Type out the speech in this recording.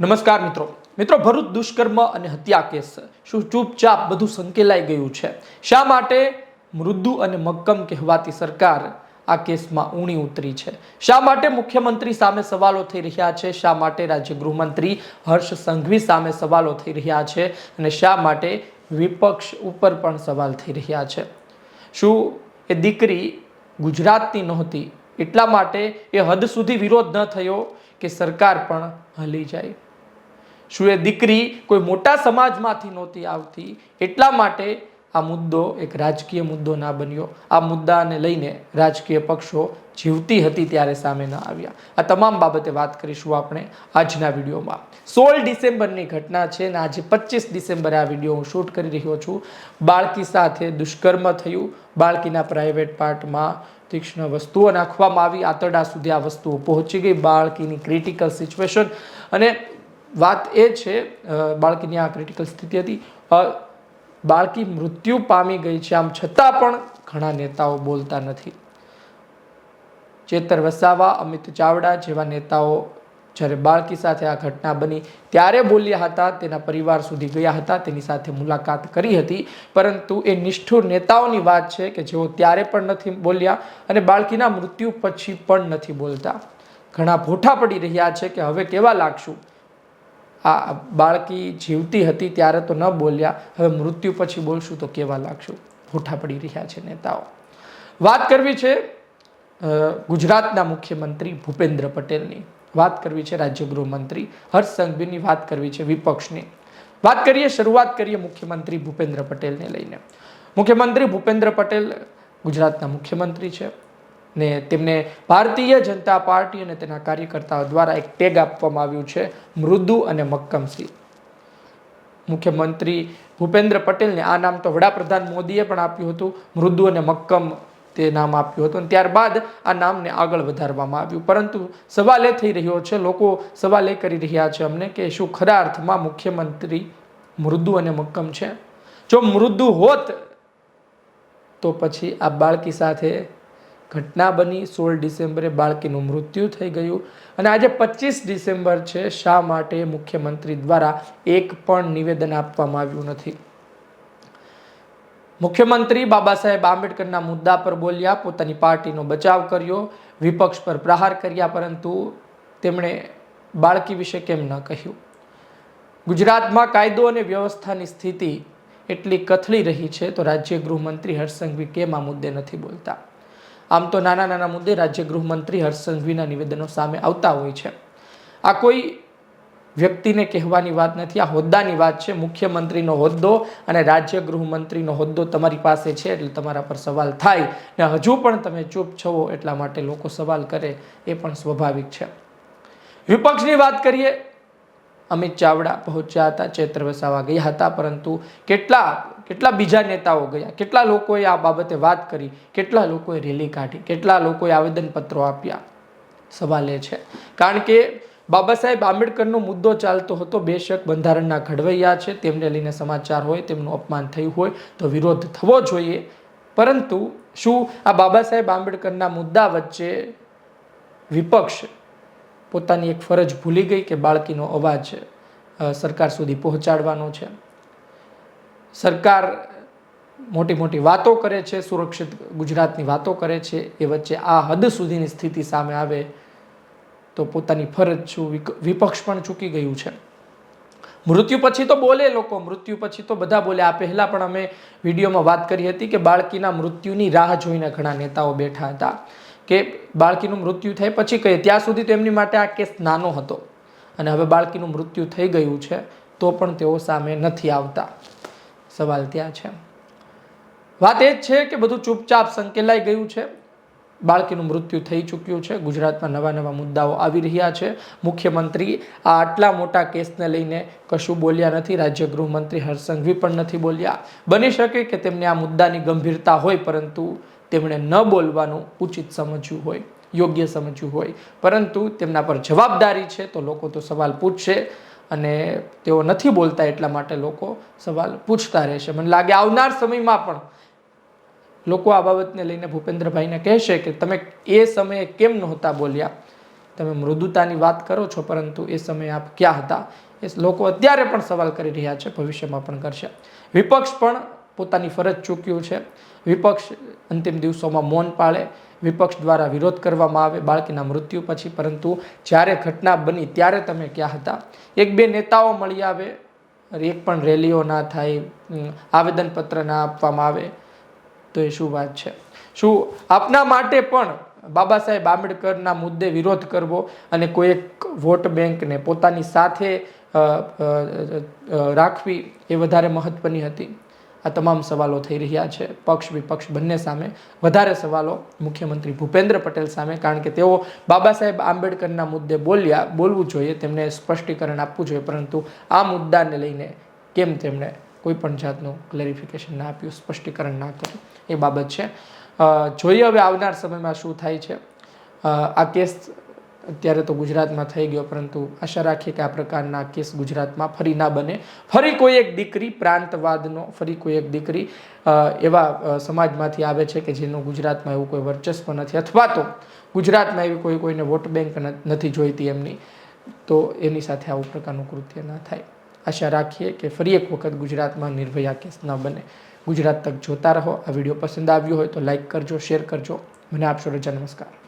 નમસ્કાર મિત્રો. મિત્રો, ભરૂચ દુષ્કર્મ અને હત્યા કેસ. શું ચૂપચાપ બધું સંકેલાઈ ગયું છે? શા માટે મૃદુ અને મક્કમ કહેવાતી સરકાર આ કેસમાં ઊણી ઉતરી છે? શા માટે મુખ્યમંત્રી સામે સવાલો થઈ રહ્યા છે? શા માટે રાજ્ય ગૃહમંત્રી હર્ષ સંઘવી સામે સવાલો થઈ રહ્યા છે? અને શા માટે વિપક્ષ ઉપર પણ સવાલ થઈ રહ્યા છે? શું એ દીકરી ગુજરાતની નહોતી? એટલા માટે એ હદ સુધી વિરોધ ન થયો કે સરકાર પણ હલી જાય? શું એ દીકરી કોઈ મોટા સમાજમાંથી નહોતી આવતી? એટલા માટે આ મુદ્દો એક રાજકીય મુદ્દો ના બન્યો. આ મુદ્દાને લઈને રાજકીય પક્ષો જીવતી હતી ત્યારે સામે ન આવ્યા. આ તમામ બાબતે વાત કરીશું આપણે આજના વિડીયોમાં. સોળ ડિસેમ્બરની ઘટના છે અને આજે પચીસ ડિસેમ્બરે આ વીડિયો હું શૂટ કરી રહ્યો છું. બાળકી સાથે દુષ્કર્મ થયું. બાળકીના પ્રાઇવેટ પાર્ટમાં તીક્ષ્ણ વસ્તુઓ નાખવામાં આવી. આંતરડા સુધી આ વસ્તુઓ પહોંચી ગઈ. બાળકીની ક્રિટિકલ સિચ્યુએશન અને વાત એ છે બાળકીની આ ક્રિટિકલ સ્થિતિ હતી. બાળકી મૃત્યુ પામી ગઈ છે, આમ છતાં પણ ઘણા નેતાઓ બોલતા નથી. ચેતર વસાવા, અમિત ચાવડા જેવા નેતાઓ જ્યારે બાળકી સાથે આ ઘટના બની ત્યારે બોલ્યા હતા, તેના પરિવાર સુધી ગયા હતા, તેની સાથે મુલાકાત કરી હતી. પરંતુ એ નિષ્ઠુર નેતાઓની વાત છે કે જેઓ ત્યારે પણ નથી બોલ્યા અને બાળકીના મૃત્યુ પછી પણ નથી બોલતા. ઘણા ભોઠા પડી રહ્યા છે કે હવે કેવા લાગશું? આ બાળકી જીવતી હતી ત્યારે તો ન બોલ્યા. હવે મૃત્યુ પછી બોલશું તો કેવા લાગશું? ભૂઠા પડી રહ્યા છે નેતાઓ. વાત કરવી છે ગુજરાતના મુખ્યમંત્રી ભૂપેન્દ્ર પટેલની. વાત કરવી છે રાજ્ય ગૃહમંત્રી હર્ષ સંઘવીની વાત કરવી છે વિપક્ષની. વાત કરીએ, શરૂઆત કરીએ મુખ્યમંત્રી ભૂપેન્દ્ર પટેલને લઈને. મુખ્યમંત્રી ભૂપેન્દ્ર પટેલ ગુજરાતના મુખ્યમંત્રી છે. ને તેમને ભારતીય જનતા પાર્ટી અને તેના કાર્યકર્તાઓ દ્વારા એક ટેગ આપવામાં આવ્યું છે, મૃદુ અને મક્કમસિંહ. મુખ્યમંત્રી ભૂપેન્દ્ર પટેલને આ નામ તો વડાપ્રધાન મોદીએ પણ આપ્યું હતું, મૃદુ અને મક્કમ તે નામ આપ્યું હતું અને ત્યારબાદ આ નામને આગળ વધારવામાં આવ્યું. પરંતુ સવાલ એ થઈ રહ્યો છે, લોકો સવાલ એ કરી રહ્યા છે અમને કે શું ખરા અર્થમાં મુખ્યમંત્રી મૃદુ અને મક્કમ છે? જો મૃદુ હોત તો પછી આ બાળકી સાથે ઘટના બની સોળ ડિસેમ્બરે બાળકીનું મૃત્યુ થઈ ગયું અને આજે પચીસ ડિસેમ્બર છે, શા માટે મુખ્યમંત્રી દ્વારા એક પણ નિવેદન આપવામાં આવ્યું નથી? મુખ્યમંત્રી બાબા સાહેબ આંબેડકરના મુદ્દા પર બોલ્યા, પોતાની પાર્ટીનો બચાવ કર્યો, વિપક્ષ પર પ્રહાર કર્યા, પરંતુ તેમણે બાળકી વિશે કેમ ન કહ્યું? ગુજરાતમાં કાયદો અને વ્યવસ્થાની સ્થિતિ એટલી કથળી રહી છે તો રાજ્ય ગૃહમંત્રી હર્ષ સંઘવી કેમ આ મુદ્દે નથી બોલતા? આમ તો નાના નાના મુદ્દે રાજ્ય ગૃહમંત્રી હર્ષ સંઘવીના નિવેદનો સામે આવતા હોય છે. આ કોઈ વ્યક્તિને કહેવાની વાત નથી, આ હોદ્દાની વાત છે. મુખ્યમંત્રીનો હોદ્દો અને રાજ્ય ગૃહમંત્રીનો હોદ્દો તમારી પાસે છે એટલે તમારા પર સવાલ થાય. ને હજુ પણ તમે ચૂપ છો એટલા માટે લોકો સવાલ કરે એ પણ સ્વાભાવિક છે. વિપક્ષની વાત કરીએ અમિત ચાવડા પહોંચ્યા હતા, ચૈત્ર વસાવા ગયા હતા, પરંતુ કેટલા કેટલા બીજા નેતાઓ ગયા? કેટલા લોકોએ આ બાબતે વાત કરી? કેટલા લોકોએ રેલી કાઢી? કેટલા લોકોએ આવેદનપત્રો આપ્યા? સવાલ એ છે. કારણ કે બાબા સાહેબ આંબેડકરનો મુદ્દો ચાલતો હતો, બેશક બંધારણના ઘડવૈયા છે, તેમને લઈને સમાચાર હોય, તેમનું અપમાન થયું હોય, તો વિરોધ થવો જોઈએ. પરંતુ શું આ બાબા સાહેબ આંબેડકરના મુદ્દા વચ્ચે વિપક્ષ પોતાની એક ફરજ ભૂલી ગઈ કે બાળકીનો અવાજ સરકાર સુધી પહોંચાડવાનો છે. સરકાર મોટી મોટી વાતો કરે છે, સુરક્ષિત ગુજરાતની વાતો કરે છે, એ વચ્ચે આ હદ સુધીની સ્થિતિ સામે આવે તો પોતાની ફરજ છું વિપક્ષ પણ ચૂકી ગયું છે. મૃત્યુ પછી તો બોલે લોકો, મૃત્યુ પછી તો બધા બોલે. આ પહેલાં પણ અમે વિડીયોમાં વાત કરી હતી કે બાળકીના મૃત્યુની રાહ જોઈને ઘણા નેતાઓ બેઠા હતા. કે બાળકીનું મૃત્યુ થાય પછી કહીએ, ત્યાં સુધી તો એમની માટે આ કેસ નાનો હતો અને હવે બાળકીનું મૃત્યુ થઈ ગયું છે, તો પણ તેઓ સામે નથી આવતા. સવાલ ત્યાં છે. વાત એ જ છે કે બધું ચૂપચાપ સંકેલાઈ ગયું છે. બાળકીનું મૃત્યુ થઈ ચૂક્યું છે. ગુજરાતમાં નવા નવા મુદ્દાઓ આવી રહ્યા છે. મુખ્યમંત્રી આ આટલા મોટા કેસને લઈને કશું બોલ્યા નથી. રાજ્ય ગૃહમંત્રી હર્ષ સંઘવી પણ નથી બોલ્યા. બની શકે કે તેમને આ મુદ્દાની ગંભીરતા હોય, પરંતુ તેમણે ન બોલવાનું ઉચિત સમજ્યું હોય, યોગ્ય સમજ્યું હોય. પરંતુ તેમના પર જવાબદારી છે તો લોકો તો સવાલ પૂછશે અને તેઓ નથી બોલતા એટલા માટે લોકો સવાલ પૂછતા રહેશે. મને લાગે આવનાર સમયમાં પણ લોકો આ બાબતને લઈને ભૂપેન્દ્રભાઈને કહેશે કે તમે એ સમયે કેમ નહોતા બોલ્યા? તમે મૃદુતાની વાત કરો છો, પરંતુ એ સમયે આપ ક્યાં હતા? એ લોકો અત્યારે પણ સવાલ કરી રહ્યા છે, ભવિષ્યમાં પણ કરશે. વિપક્ષ પણ પોતાની ફરજ ચૂક્યું છે. વિપક્ષ અંતિમ દિવસોમાં મૌન પાળે, વિપક્ષ દ્વારા વિરોધ કરવામાં આવે, બાળકીના મૃત્યુ પછી. પરંતુ જ્યારે ઘટના બની ત્યારે તમે ક્યાં હતા? એક બે નેતાઓ મળી આવે, એક પણ રેલીઓ ના થાય આવેદનપત્ર ના આપવામાં આવે, તો એ શું વાત છે? શું આપના માટે પણ બાબા સાહેબ આંબેડકરના મુદ્દે વિરોધ કરવો અને કોઈ એક વોટ બેંકને પોતાની સાથે રાખવી એ વધારે મહત્વની હતી? આ તમામ સવાલો થઈ રહ્યા છે. પક્ષ વિપક્ષ બંને સામે વધારે સવાલો મુખ્યમંત્રી ભૂપેન્દ્ર પટેલ સામે, કારણ કે તેઓ બાબા સાહેબ આંબેડકરના મુદ્દે બોલ્યા, બોલવું જોઈએ, તેમને સ્પષ્ટીકરણ આપવું જોઈએ, પરંતુ આ મુદ્દાને લઈને કેમ તેમણે કોઈ પણ જાતનું ક્લેરિફિકેશન ના આપ્યું, સ્પષ્ટીકરણ ના કર્યું? એ બાબત છે. જોઈએ હવે આવનાર સમયમાં શું થાય છે. આ કેસ અત્યારે તો ગુજરાતમાં થઈ ગયો, પરંતુ આશા રાખીએ કે આ પ્રકારના કેસ ગુજરાતમાં ફરી ના બને. ફરી કોઈ એક દીકરી, પ્રાંતવાદનો ફરી કોઈ એક દીકરી એવા સમાજમાંથી આવે છે કે જેનું ગુજરાતમાં એવું કોઈ વર્ચસ્વ નથી, અથવા તો ગુજરાતમાં એવી કોઈ કોઈને વોટ બેંક નથી જોઈતી એમની, તો એની સાથે આવું પ્રકારનું કૃત્ય ના થાય. આશા રાખીએ કે ફરી એક વખત ગુજરાતમાં નિર્ભયા કેસ ન બને. ગુજરાત તક જોતા રહો. આ વીડિયો પસંદ આવ્યો હોય તો લાઇક કરજો, શેર કરજો. મને આપશો રજા, નમસ્કાર.